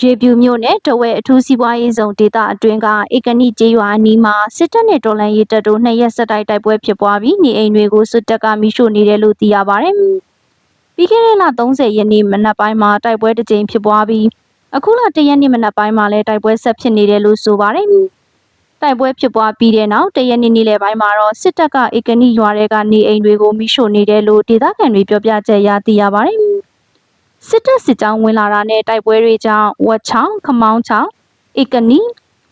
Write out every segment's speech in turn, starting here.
ရေပြူမြို့နယ်တဝဲအထူးစီးပွားရေးဇုံဒေသအတွင်းကဧကနိကျေးရွာအနီးမှာစစ်တပ်နဲ့တော်လှန်ရေးတပ်တို့နှစ်ရက်ဆက်တိုက်တိုက်ပွဲဖြစ်ပွားပြီးနေအိမ်တွေကိုစစ်တပ်ကမိရှို့နေတယ်လို့သိရပါတယ်။ပြီးခဲ့တဲ့လ30ရက်နေ့မနက်ပိုင်းမှာတိုက်ပွဲတစ်ကြိမ်ဖြစ်ပွားပြီးအခုလ1ရက်နေ့မနက်ပိုင်းမှာလည်းတိုက်ပွဲဆက်ဖြစ်နေတယ်လို့ဆိုပါတယ်။တိုက်ပွဲဖြစ်ပွားပြီးတဲ့နောက်တရက်နေ့နေ့လယ်ပိုင်းမှာတော့စစ်တပ်ကဧကနိရွာတွေကနေအိမ်တွေကိုမိရှို့နေတယ်လို့ဒေသခံတွေပြောပြချက်ရသိရပါတယ်။ စစ်တပ်စစ်ကြောင်းဝင်လာတာနဲ့တိုက်ပွဲတွေကြောင့်ဝက်ချောင်းခမောင်းချောင်းဧကနီ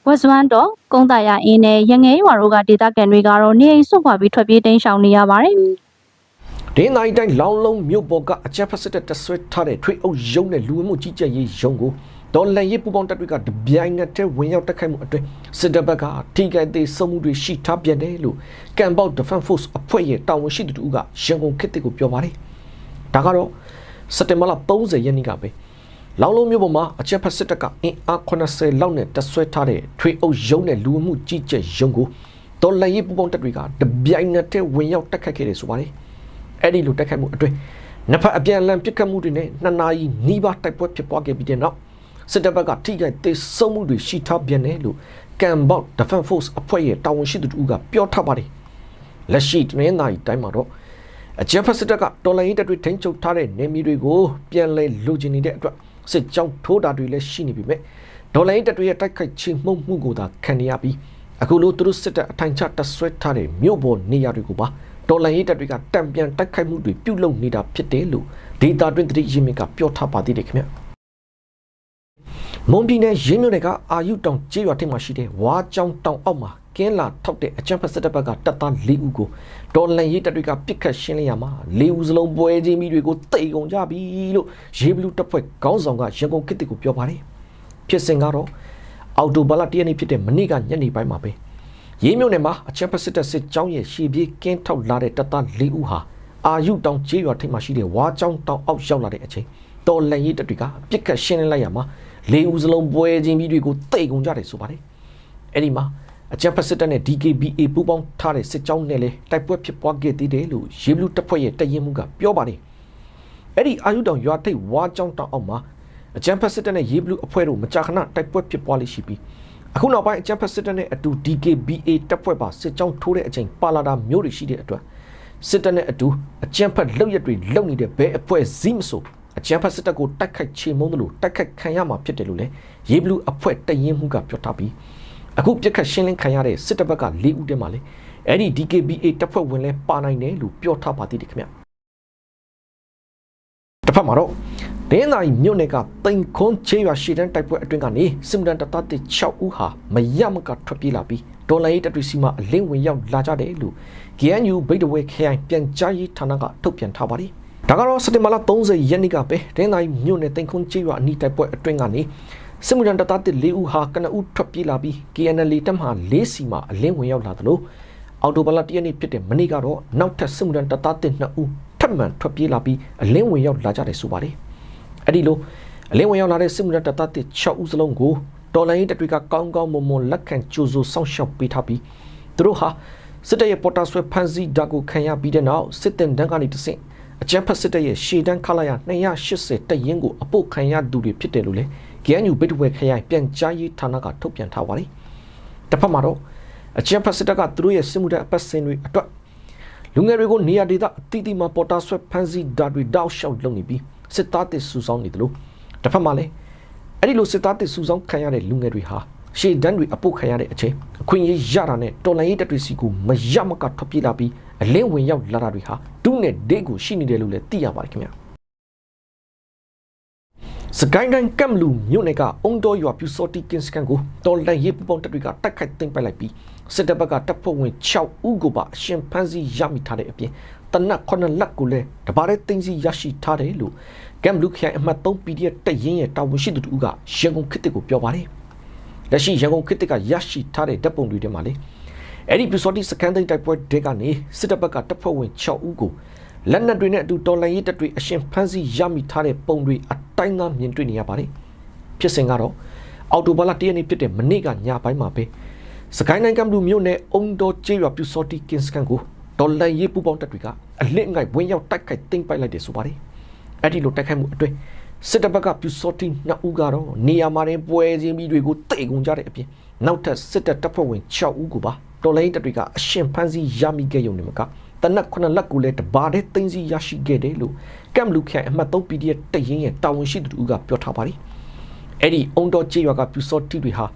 ဝက်ဇွမ်းတော်ကုန်းတရအင်းနဲ့ရငဲရွာတို့ကဒေသခံတွေကတော့နေအိမ်စွန့်ခွာပြီးထွက်ပြေးတိမ်းရှောင်နေရပါတယ်ဒင်းနိုင်တိုင်းလောင်းလုံးမြို့ပေါ်ကအကြက်ဖက်စစ်တပ်တဆွဲထားတဲ့ထွေအုပ်ရုံးနဲ့လူဝင်မှုကြီးကြပ်ရေးရုံးကိုဒေါ်လန်ရေးပူပေါင်းတပ်တွေကတပြိုင်နက်တည်းဝင်ရောက်တိုက်ခိုက်မှုအတွင်းစစ်တပ်ဘက်ကထိခိုက်သေးဆုံးမှုတွေရှိထားပြန်တယ်လို့ကမ်ဘောက် Defense Force အဖွဲ့ရဲ့တာဝန်ရှိသူတို့ကရန်ကုန်ခေတ်တစ်ကိုပြောပါတယ်။ဒါကတော့ စက်တင်ဘာလ30ရက်နေ့ကပဲလောင်းလုံးမြို့ပေါ်မှာအကြက်ဖက်စစ်တပ်ကအင်အား80လောက်နဲ့တဆွဲထားတဲ့ထွေအုပ်ရုံးနဲ့လူဝင်မှုကြီးကြပ်ရုံးကိုဒေါ်လန်ရေးပူပေါင်းတပ်တွေကတပြိုင်နက်တည်းဝင်ရောက်တိုက်ခိုက်ခဲ့တယ်ဆိုပါတယ်။အဲ့ဒီလိုတိုက်ခိုက်မှုအတွင်းနှစ်ဖက်အပြန်အလှန်ပစ်ခတ်မှုတွေနဲ့နှစ်နာရီနီးပါးတိုက်ပွဲဖြစ်ပွားခဲ့ပြီးတဲ့နောက်စစ်တပ်ဘက်ကထိခိုက်သေးဆုံးမှုတွေရှိထားပြန်တယ်လို့ကမ်ဘောက် Defense Force အဖွဲ့ရဲ့တာဝန်ရှိသူတို့ကပြောထားပါတယ်လက်ရှိတနင်္လာရီတိုင်းမှာတော့ အကြမ်းဖက်စစ်တပ်ကတော်လိုင်းရေးတပ်တွေထိန်းချုပ်ထားတဲ့နေမီတွေကိုပြန်လည်လိုချင်နေတဲ့အတွက်စစ်ကြောင်းထိုးတာတွေလည်းရှိနေပြီမဲ့ဒေါ်လာရေးတပ်တွေရဲ့တိုက်ခိုက်ချေမှုန်းမှုကိုသာခံနေရပြီးအခုလိုသူတို့စစ်တပ်အထိုင်ချတပ်ဆွဲထားတဲ့မြို့ပေါ်နေရာတွေကိုပါဒေါ်လာရေးတပ်တွေကတံပြန်တိုက်ခိုက်မှုတွေပြုလုပ်နေတာဖြစ်တယ်လို့ဒေတာတွင်တတိရင်းမြစ်ကပြောထားပါသေးတယ်ခင်ဗျမွန်ပြည်နယ်ရင်းမြို့နယ်ကအာယုတောင်ကျေးရွာထိပ်မှာရှိတဲ့ဝါကြောင်တောင်အောက်မှာ ကင်းလာထောက်တဲ့အကြံဖက်စစ်တပ်ဘက်ကတပ်သား၄ဦးကိုဒေါ်လန်ရေးတပ်တွေကပစ်ခတ်ရှင်းလင်းရမှာ၄ဦးစလုံးပွဲချင်းမိတွေကိုတိတ်ကုန်ကြပြီလို့ရေဘလူးတပ်ဖွဲ့ခေါင်းဆောင်ကရန်ကုန်ခေတ်ကိုပြောပါတယ်ဖြစ်စဉ်ကတော့အော်တိုဘာလတရက်နေ့ဖြစ်တဲ့မနေ့ကညနေပိုင်းမှာပဲရေးမြို့နယ်မှာအချမ်းဖက်စစ်တပ်စစ်ကြောင်းရဲ့ရှေ့ပြေးကင်းထောက်လာတဲ့တပ်သား၄ဦးဟာအာယုတောင်ကျေးရွာထိပ်မှာရှိတဲ့ဝါကြောင်တောင်အောက်ရောက်လာတဲ့အချိန်တော်လန်ရေးတပ်တွေကပြစ်ခတ်ရှင်းလင်းလိုက်ရမှာ၄ဦးစလုံးပွဲချင်းမိတွေကိုတိတ်ကုန်ကြတယ်ဆိုပါတယ်အဲ့ဒီမှာ အကြံဖက်စစ်တပ်နဲ့ DKBA ပူးပေါင်းထားတဲ့စစ်ကြောင်းနဲ့လည်းတိုက်ပွဲဖြစ်ပွားခဲ့သေးတယ်လို့ရေဘလူးတပ်ဖွဲ့ရဲ့တရင်မှုကပြောပါတယ်။အဲ့ဒီအာယုတောင်ရွာထိပ်ဝါကြောင်းတောင်အောက်မှာအကြံဖက်စစ်တပ်နဲ့ရေဘလူးအဖွဲ့တို့မကြာခဏတိုက်ပွဲဖြစ်ပွားလိရှိပြီးအခုနောက်ပိုင်းအကြံဖက်စစ်တပ်နဲ့အတူ DKBA တပ်ဖွဲ့ပါစစ်ကြောင်းထိုးတဲ့အချိန်ပါလာတာမျိုးတွေရှိတဲ့အတွက်စစ်တပ်နဲ့အတူအကြံဖက်လောက်ရက်တွေလုံနေတဲ့ဘဲအဖွဲ့စည်းမဆိုအကြံဖက်စစ်တပ်ကိုတိုက်ခိုက်ချေမှုန်းတယ်လို့တိုက်ခိုက်ခံရမှာဖြစ်တယ်လို့လည်းရေဘလူးအဖွဲ့တရင်မှုကပြောထားပြီး အခုပြက်ခတ်ရှင်းလင်းခံရတဲ့စစ်တပ်ဘက်က၄ဦးတည်းမှာလေအဲ့ဒီ DKBA တပ်ဖွဲ့ဝင်လဲပါနိုင်တယ်လို့ပြောထားပါသေးတယ်ခင်ဗျတစ်ဖက်မှာတော့ဒင်းနိုင်မြို့နယ်ကတိန်ခွန်းချေးရွာရှေ့တန်းတိုက်ပွဲအတွင်းကနေစစ်မှုထမ်းတပ်သား6ဦးဟာမရမကထွက်ပြေးလာပြီးဒေါ်လာရေးတပ်တွေစီမှာအလင်းဝင်ရောက်လာကြတယ်လို့ GNU ဗိတ်တဝဲခရိုင်ပြန်ကြားရေးဌာနကထုတ်ပြန်ထားပါတယ်ဒါကတော့စက်တင်ဘာလ30ရက်နေ့ကပဲဒင်းနိုင်မြို့နယ်တိန်ခွန်းချေးရွာအနီးတိုက်ပွဲအတွင်းကနေ စစ်မှုထမ်းတပ်သားတစ်၄ဦးဟာကနဦးထွက်ပြေးလာပြီး KNL တပ်မှ၄စီမှာအလင်းဝင်ရောက်လာသလိုအော်တိုဘလာတရက်နေ့ဖြစ်တဲ့မနေ့ကတော့နောက်ထပ်စစ်မှုထမ်းတပ်သားတစ်2ဦးထပ်မံထွက်ပြေးလာပြီးအလင်းဝင်ရောက်လာကြတယ်ဆိုပါတယ်။အဲ့ဒီလိုအလင်းဝင်ရောက်လာတဲ့စစ်မှုထမ်းတပ်သားတစ်6ဦးစလုံးကိုတော်လိုင်းတပ်တွေကကောင်းကောင်းမွန်မွန်လက်ခံကြိုးစိုးစောင့်ရှောက်ပေးထားပြီးသူတို့ဟာစစ်တပ်ရဲ့ပေါ်တာဆွဲဖန်စီဓာတ်ကိုခံရပြီးတဲ့နောက်စစ်တင်တန်းကနေတဆင့်အကြမ်းဖက်စစ်တပ်ရဲ့ရှေ့တန်းခလာရ280တပ်ရင်းကိုအပုတ်ခံရသူတွေဖြစ်တယ်လို့လည်း GNU ဘိတ်ဝဲခရိုင်ပြန်ကြားရေးဌာနကထုတ်ပြန်ထားပါတယ်။တစ်ဖက်မှာတော့အချမ်းဖက်စစ်တပ်ကသူတို့ရဲ့စစ်မှုထမ်းအပတ်စဉ်တွေအတွက်လူငယ်တွေကိုနေရာဒေသအသီးသီးမှာပေါ်တာဆွဲဖမ်းဆီးဓာတ်တွေတောက်လျှောက်လုပ်နေပြီးစစ်သားတစ်စုဆောင်းနေတယ်လို့တစ်ဖက်မှာလည်းအဲ့ဒီလိုစစ်သားတစ်စုဆောင်းခံရတဲ့လူငယ်တွေဟာရှေ့တန်းတွေအပုတ်ခံရတဲ့အချိန်အခွင့်အရေးရတာနဲ့တော်လိုင်းရေးတပ်တွေစီကိုမရမကထွက်ပြေးလာပြီးအလင်းဝင်ရောက်လာတာတွေဟာဒုနဲ့ဒေးကိုရှိနေတယ်လို့လည်းသိရပါတယ်ခင်ဗျာ စကိုင်းတိုင်းကမ်လူမြို့နယ်ကအုံတော်ရွာပြူစောတီကင်းစကန်ကိုတော်လန်ရေးပူပေါင်းတပ်တွေကတိုက်ခိုက်သိမ်းပိုက်လိုက်ပြီးစစ်တပ်ဘက်ကတပ်ဖွဲ့ဝင်6ဦးကိုပါအရှင်ဖမ်းဆီးရမိထားတဲ့အပြင်တနက်9လက်ကိုလည်းတပါးတဲ့သိမ်းဆီးရရှိထားတယ်လို့ကမ်လူခိုင်အမှတ်3 PDF တပ်ရင်းရဲ့တာဝန်ရှိသူတို့ကရန်ကုန်ခေတ်တစ်ကိုပြောပါတယ်လက်ရှိရန်ကုန်ခေတ်တစ်ကရရှိထားတဲ့တပ်ပုံတွေထဲမှာလေအဲ့ဒီပြူစောတီစကန်သိမ်းတိုက်ပွဲတွေကနေစစ်တပ်ဘက်ကတပ်ဖွဲ့ဝင်6ဦးကိုလက်နက်တွေနဲ့အတူတော်လန်ရေးတပ်တွေအရှင်ဖမ်းဆီးရမိထားတဲ့ပုံတွေအ တိုင်းသားမြင်တွေ့နေရပါတယ်ဖြစ်စဉ်ကတော့အော်တိုဘာလတရက်နေ့ဖြစ်တဲ့မနေ့ကညပိုင်းမှာပဲစကိုင်းနိုင်ငံကမ်လူမြို့နယ်အုံတော်ကျေးရွာပြူစောတီကင်းစကန်ကိုဒေါ်လန်ရေးပူပေါင်းတပ်တွေကအလစ်ငိုက်ဝင်းရောက်တိုက်ခိုက်သိမ်းပိုက်လိုက်တယ်ဆိုပါတယ်အဲ့ဒီလိုတိုက်ခိုက်မှုအတွင်းစစ်တပ်ဘက်ကပြူစောတိနှစ်ဦးကတော့နေရာမှာတင်ပွဲချင်းပြီးတွေကိုတိတ်ကုန်ကြတဲ့အပြင်နောက်ထပ်စစ်တပ်တပ်ဖွဲ့ဝင်6ဦးကိုပါတော်လိုင်းတပ်တွေကအရှင်ဖမ်းဆီးရမိခဲ့ရုံနဲ့မက တနက်9လက်ကိုလည်းတဘာတဲ့သိမ်းဆီးရရှိခဲ့တယ်လို့ကမ်လူခိုင်အမှတ်3 PDF တရင်ရဲ့တာဝန်ရှိသူတို့ကပြောထားပါတယ်အဲ့ဒီအုံတော်ကြေးရွာကပြူစောတိတွေဟာ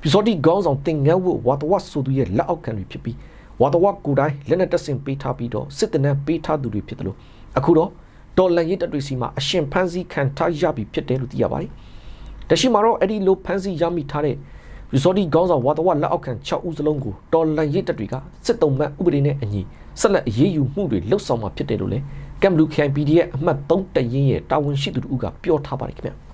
ပြူစောတိခေါင်းဆောင်တင်ငန်းဝတ်ဝါတဝတ်ဆိုသူရဲ့လက်အောက်ခံတွေဖြစ်ပြီးဝါတဝတ်ကိုယ်တိုင်လက်နဲ့တက်ဆင်ပေးထားပြီးတော့စစ်တပ်နဲ့ပေးထားသူတွေဖြစ်တယ်လို့အခုတော့တော်လန်ရစ်တပ်တွေစီမှာအရှင်ဖမ်းဆီးခံထားရပြီဖြစ်တယ်လို့သိရပါတယ်။တရှိမှာတော့အဲ့ဒီလိုဖမ်းဆီးရမိထားတဲ့ ရီစော်ဒီခေါင်းဆောင်ဝါတဝလက်အောက်ခံ6ဦးစလုံးကိုတော်လန်ရစ်တပ်တွေကစစ်တုံးမှတ်ဥပဒေနဲ့အညီဆက်လက်အရေးယူမှုတွေလှုပ်ဆောင်မှာဖြစ်တယ်လို့လည်းကမ်ဘလူးခိုင် PDF အမှတ်3တရင်ရဲ့တာဝန်ရှိသူတို့ကပြောထားပါတယ်ခင်ဗျာ။